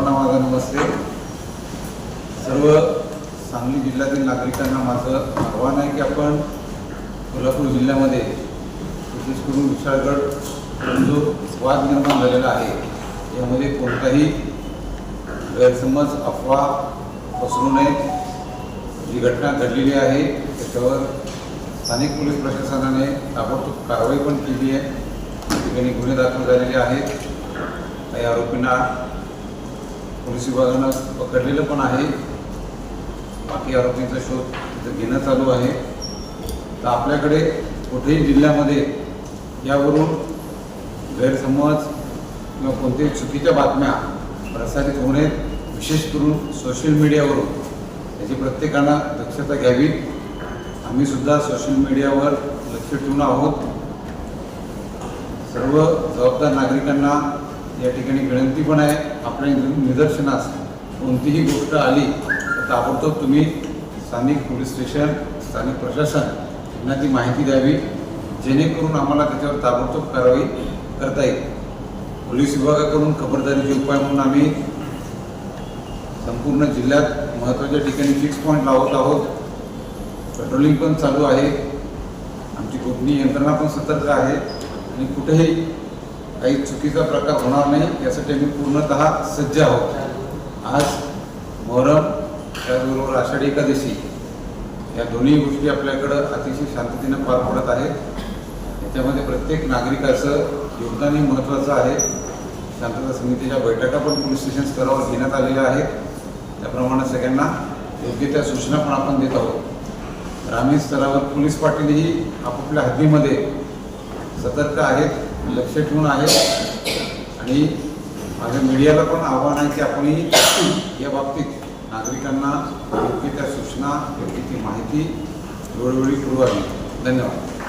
सर्वांना माझा नमस्ते. सर्व सांगली जिल्ह्यातील नागरिकांना माझं आव्हान आहे की आपण कोल्हापूर जिल्ह्यामध्ये विशेष करून विशाळगड जो वाद निर्माण झालेला आहे यामध्ये कोणताही गैरसमज अफवा पसरू नये. जी घटना घडलेली आहे त्याच्यावर स्थानिक पोलीस प्रशासनाने ताबडतोब कारवाई पण केली आहे. ठिकाणी गुन्हे दाखल झालेले आहेत. काही आरोपींना पोलीस विभागानं पकडलेलं पण आहे. बाकी आरोपींचा शोध तिथं घेणं चालू आहे. तर आपल्याकडे कुठेही जिल्ह्यामध्ये यावरून गैरसमज किंवा कोणत्याही चुकीच्या बातम्या प्रसारित होऊ नयेत. विशेष करून सोशल मीडियावरून. याची प्रत्येकानं दक्षता घ्यावी. आम्ही सुद्धा सोशल मीडियावर लक्ष ठेवून आहोत. सर्व जबाबदार नागरिकांना या ठिकाणी विनंती पण आहे. आपल्या निदर्शनास कोणतीही गोष्ट आली तर ताबडतोब तुम्ही स्थानिक पोलीस स्टेशन स्थानिक प्रशासन यांना ती माहिती द्यावी. जेणेकरून आम्हाला त्याच्यावर ताबडतोब कारवाई करता येईल. पोलीस विभागाकडून खबरदारीचे उपाय म्हणून आम्ही संपूर्ण जिल्ह्यात महत्त्वाच्या ठिकाणी फिक्स पॉईंट लावत आहोत. पेट्रोलिंग पण चालू आहे. आमची गोपनीय यंत्रणा पण सतर्क आहे. आणि कुठेही काही चुकीचा प्रकार होणार नाही यासाठी आम्ही पूर्णतः सज्ज आहोत. आज मोहरम त्याचबरोबर आषाढी एकादशी या दोन्ही गोष्टी आपल्याकडं अतिशय शांततेनं पार पडत आहेत. याच्यामध्ये प्रत्येक नागरिकाचं योगदानही महत्त्वाचं आहे. शांतता समितीच्या बैठका पण पोलीस स्टेशन स्तरावर घेण्यात आलेल्या आहेत. त्याप्रमाणे सगळ्यांना योग्य त्या सूचना पण आपण देत आहोत. ग्रामीण स्तरावर पोलीस पाटीलही आपापल्या हद्दीमध्ये सतर्क आहेत. लक्ष ठेवून आहेत आणि माझ्या मीडियाला पण आव्हान आहे की आपणही या बाबतीत नागरिकांना योग्य त्या सूचना योग्य ती माहिती वेळोवेळी पुरवावी. धन्यवाद.